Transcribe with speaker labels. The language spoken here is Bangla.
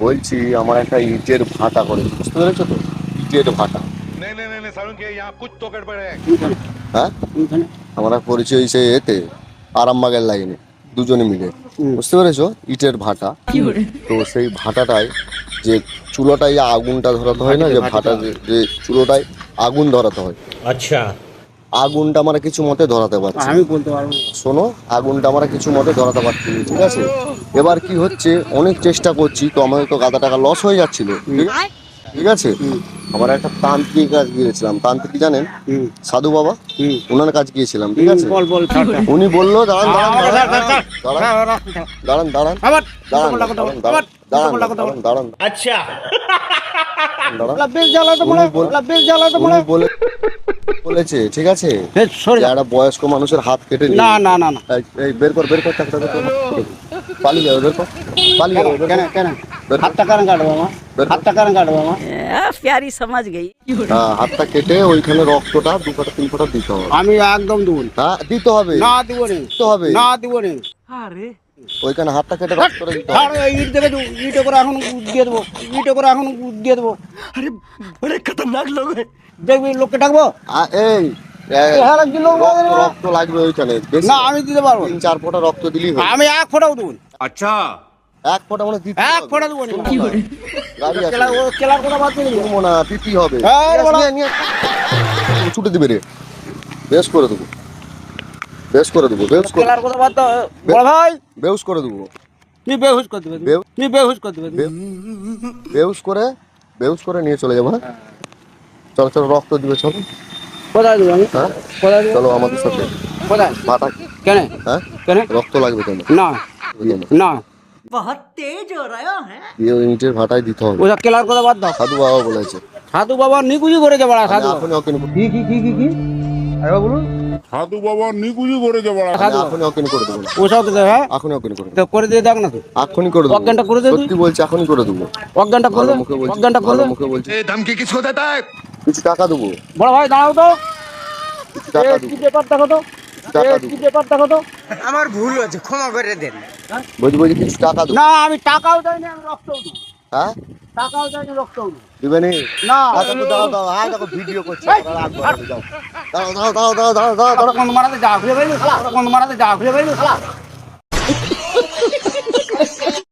Speaker 1: বলছি আমার একটা ইটের ভাটা করে বুঝতে পেরেছ তো? ইটের ভাটা
Speaker 2: আমার
Speaker 1: হ্যাঁ? আমরা হয়েছে এতে আরামবাগের লাইনে দুজনে মিলে। বুঝতে পেরেছ? ইটের ভাটা তো সেই ভাটাটাই যে চুলোটায় আগুনটা ধরাতে হয় না যে ভাটা যে চুলোটায় আগুন ধরাতে হয়।
Speaker 3: আচ্ছা।
Speaker 1: আগুনটা আমরা কিছু মতে ধরাতে পারছি।
Speaker 4: আমি বলতে পারব
Speaker 1: শোনো আগুনটা আমরা কিছু মতে ধরাতে পারছি ঠিক আছে? এবার কি হচ্ছে অনেক চেষ্টা করছি তো আমাদের তো গাদা টাকা লস হয়ে যাচ্ছিল। ঠিক আছে? আমার একটা তান্ত্রিক কাজ গিয়েছিলাম। তান্ত্রিক জানেন? সাধু বাবা? ওনার কাজ গিয়েছিলাম ঠিক আছে? উনি বলল দাঁড়ান দাঁড়ান দাঁড়ান দাঁড়ান দাঁড়ান দাঁড়ান দাঁড়ান আচ্ছা। বলেছে ঠিক আছে? একটা বয়স্ক মানুষের হাত কেটে
Speaker 4: না না না
Speaker 1: বের কর বের কর পালিয়ে যাবে বের কর। পালিয়ে যাবে
Speaker 4: কারণ হাতটা
Speaker 1: কেটে রক্তটা তিন ফোঁটা দিতে হবে
Speaker 4: আমি একদম না দেবো করে দিয়ে দেবো করে এখন দিয়ে দেবো দেখবি লোককে ডাকবো
Speaker 1: এই রক্ত
Speaker 4: লাগবে
Speaker 1: ওইখানে
Speaker 4: না আমি দিতে পারব
Speaker 1: চার ফোঁটা রক্ত দিলেই
Speaker 4: আমি এক ফোঁটাও দেবো আচ্ছা
Speaker 1: এক ফোঁটা মানে দিতে
Speaker 4: এক। ফোঁটা দেবো।
Speaker 1: শুনব না। গাড়ি আছে।
Speaker 4: কেলার ও কেলার কথা বাদ দিবো।
Speaker 1: না পিপি হবে। ছুটে দিবে রে। বেশ করে দেবো। বেশ করে দেবো বেশ করে
Speaker 4: কেলার কথা বাদ দাও। বড় ভাই।
Speaker 1: বেউস করে দেবো।
Speaker 4: তুমি বেহুশ করে দেবে।
Speaker 1: বেউ-
Speaker 4: তুমি বেহুশ করে দেবে।
Speaker 1: বে- বেউস করে বেউস করে নিয়ে চলে যাব হ্যাঁ? চলো চলো রক্ত দিবে চলো।
Speaker 4: কোথায় দেবো আমি?
Speaker 1: হ্যাঁ?
Speaker 4: কোথায়
Speaker 1: চলো আমাদের সাথে।
Speaker 4: কোথায়?
Speaker 1: মাথা
Speaker 4: কেন?
Speaker 1: হ্যাঁ?
Speaker 4: কেন?
Speaker 1: রক্ত লাগবে কেন?
Speaker 4: না। না।
Speaker 5: বহুত তেজ হো রহে
Speaker 1: হ্যাঁ এই ইউনিটের ভাটাই দিতে হবে
Speaker 4: ওটা কেলার কথা বাদ দাও
Speaker 1: সাধু বাবা বলেছে
Speaker 4: সাধু বাবা নিকুজি করেছে বড়া সাধু
Speaker 1: আপনি ওকে
Speaker 4: কি কি কি কি কি আরে বলুন
Speaker 2: সাধু বাবা নিকুজি করেছে বড়া
Speaker 4: সাধু
Speaker 1: আপনি ওকে করে দেবো
Speaker 4: ওসব তো হ্যাঁ
Speaker 1: এখন ওকে করে
Speaker 4: তো করে দিয়ে দাও না তো
Speaker 1: এখনই করে দেব
Speaker 4: অজ্ঞানটা করে দেবো
Speaker 1: সত্যি বলছি এখনই করে দেবো
Speaker 4: অজ্ঞানটা করে
Speaker 1: দেবো
Speaker 4: অজ্ঞানটা করে দেবো
Speaker 1: মুখে বলছি
Speaker 2: এই ধমকি কিসকো দেতা है?
Speaker 1: কিছু টাকা দেবো
Speaker 4: বড় ভাই দাও তো
Speaker 1: কিছু টাকা দেবো
Speaker 4: ব্যাপার দেখো তো
Speaker 1: টাকা দেবো।
Speaker 4: কি ব্যাপার দেখো তো?
Speaker 6: আমার ভুল হয়েছে ক্ষমা করে দেন।
Speaker 1: বলছি বলছি কিছু টাকা দেবো
Speaker 4: না আমি টাকাও দেয়নি আমি রক্তও দেবো
Speaker 1: হ্যাঁ?
Speaker 4: টাকাও দেয়নি রক্তও
Speaker 1: দেবো দিবেনি
Speaker 4: না।
Speaker 1: আচ্ছা তো দাও দাও হ্যাঁ দেখো ভিডিও করছি। দাঁড়াও, রাখ বাড়াতে যাও। দাঁড়াও দাঁড়াও দাঁড়াও দাঁড়াও দাঁড়াও। দাঁড়াও
Speaker 4: কোন মারাতে যা ঘুরে বেরিয়ে খালা কোন মারাতে যা ঘুরে বেরিয়ে খালা